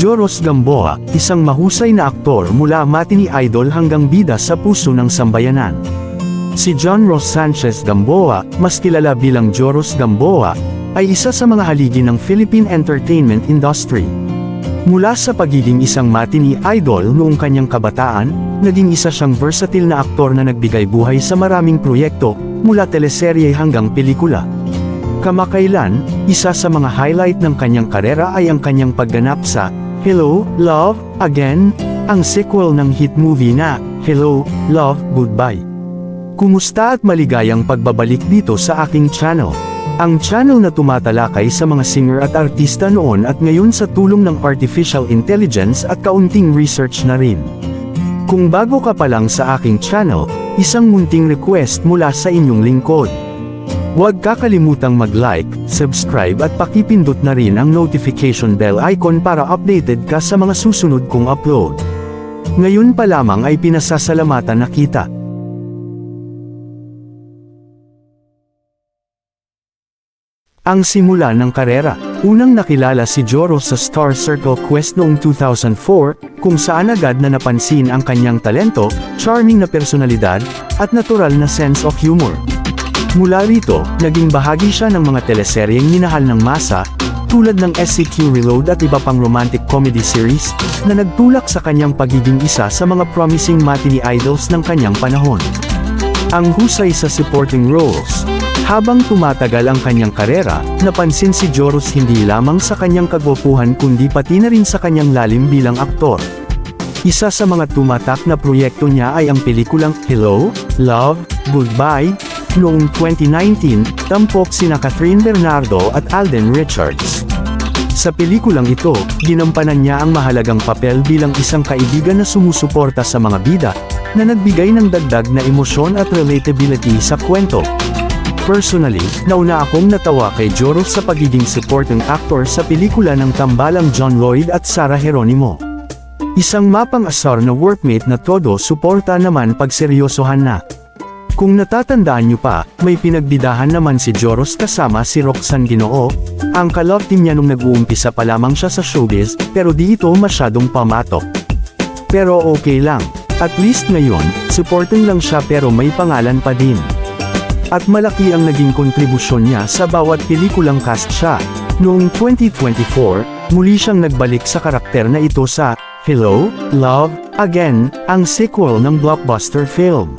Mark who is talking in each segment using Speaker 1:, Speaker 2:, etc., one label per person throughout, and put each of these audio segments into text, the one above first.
Speaker 1: Joros Gamboa, isang mahusay na aktor mula matinee idol hanggang bida sa puso ng sambayanan. Si John Ross Sanchez Gamboa, mas kilala bilang Joros Gamboa, ay isa sa mga haligi ng Philippine entertainment industry. Mula sa pagiging isang matinee idol noong kanyang kabataan, naging isa siyang versatile na aktor na nagbigay buhay sa maraming proyekto, mula teleserye hanggang pelikula. Kamakailan, isa sa mga highlight ng kanyang karera ay ang kanyang pagganap sa Hello, Love, Again, ang sequel ng hit movie na Hello, Love, Goodbye. Kumusta at maligayang pagbabalik dito sa aking channel. Ang channel na tumatalakay sa mga singer at artista noon at ngayon sa tulong ng artificial intelligence at kaunting research na rin. Kung bago ka pa lang sa aking channel, isang munting request mula sa inyong lingkod. Huwag kakalimutang mag-like, subscribe at pakipindot na rin ang notification bell icon para updated ka sa mga susunod kong upload. Ngayon pa lamang ay pinasasalamatan na kita. Ang simula ng karera. Unang nakilala si Joro sa Star Circle Quest noong 2004, kung saan agad na napansin ang kanyang talento, charming na personalidad, at natural na sense of humor. Mula rito, naging bahagi siya ng mga teleseryeng minahal ng masa, tulad ng SCQ Reload at iba pang romantic comedy series, na nagtulak sa kanyang pagiging isa sa mga promising matinee idols ng kanyang panahon. Ang husay sa supporting roles. Habang tumatagal ang kanyang karera, napansin si Joros hindi lamang sa kanyang kagwapuhan kundi pati na rin sa kanyang lalim bilang aktor. Isa sa mga tumatak na proyekto niya ay ang pelikulang Hello, Love, Goodbye, noong 2019, tampok sina Catherine Bernardo at Alden Richards. Sa pelikulang ito, ginampanan niya ang mahalagang papel bilang isang kaibigan na sumusuporta sa mga bida, na nagbigay ng dagdag na emosyon at relatability sa kwento. Personally, nauna akong natawa kay Joros sa pagiging supporting actor sa pelikula ng tambalang John Lloyd at Sarah Geronimo. Isang mapang-asar na workmate na todo suporta naman pag seryosohan na. Kung natatandaan nyo pa, may pinagbidahan naman si Joros kasama si Roxanne Ginoo, ang kalove team niya nung nag-uumpisa pa lamang siya sa showbiz, pero di ito masyadong pamatok. Pero okay lang, at least ngayon, supporting lang siya pero may pangalan pa din. At malaki ang naging kontribusyon niya sa bawat pelikulang cast siya. Noong 2024, muli siyang nagbalik sa karakter na ito sa Hello, Love, Again, ang sequel ng blockbuster film.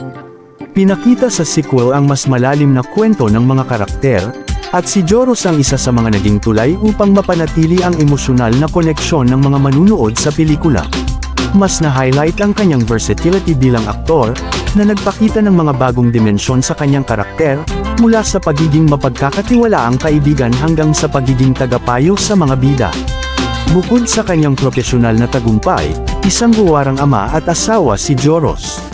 Speaker 1: Pinakita sa sequel ang mas malalim na kwento ng mga karakter, at si Joros ang isa sa mga naging tulay upang mapanatili ang emosyonal na koneksyon ng mga manunood sa pelikula. Mas na-highlight ang kanyang versatility bilang aktor, na nagpakita ng mga bagong dimensyon sa kanyang karakter, mula sa pagiging mapagkakatiwalaang kaibigan hanggang sa pagiging tagapayo sa mga bida. Bukod sa kanyang profesional na tagumpay, isang buwarang ama at asawa si Joros.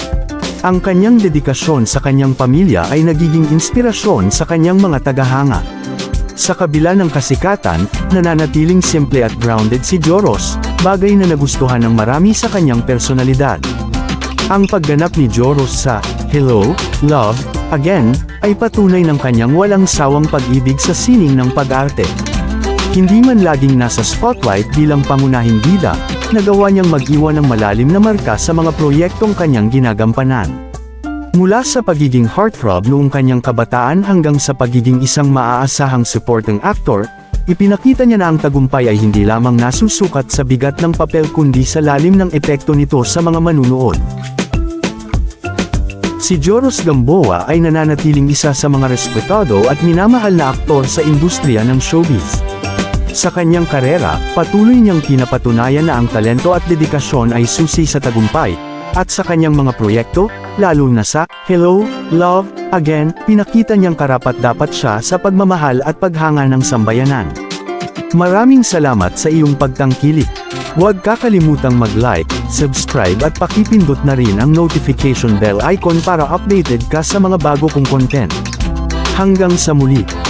Speaker 1: Ang kanyang dedikasyon sa kanyang pamilya ay nagiging inspirasyon sa kanyang mga tagahanga. Sa kabila ng kasikatan, nananatiling simple at grounded si Joros, bagay na nagustuhan ng marami sa kanyang personalidad. Ang pagganap ni Joros sa Hello, Love, Again, ay patunay ng kanyang walang sawang pag-ibig sa sining ng pag-arte. Hindi man laging nasa spotlight bilang pangunahing bida, nagawa niyang mag-iwan ng malalim na marka sa mga proyektong kanyang ginagampanan. Mula sa pagiging heartthrob noong kanyang kabataan hanggang sa pagiging isang maaasahang supporting actor, ipinakita niya na ang tagumpay ay hindi lamang nasusukat sa bigat ng papel kundi sa lalim ng epekto nito sa mga manunood. Si Joros Gamboa ay nananatiling isa sa mga respetado at minamahal na aktor sa industriya ng showbiz. Sa kanyang karera, patuloy niyang pinapatunayan na ang talento at dedikasyon ay susi sa tagumpay, at sa kanyang mga proyekto, lalo na sa Hello, Love, Again, pinakita niyang karapat-dapat siya sa pagmamahal at paghanga ng sambayanan. Maraming salamat sa iyong pagtangkilik. Huwag kakalimutang mag-like, subscribe at pakipindot na rin ang notification bell icon para updated ka sa mga bago kong content. Hanggang sa muli.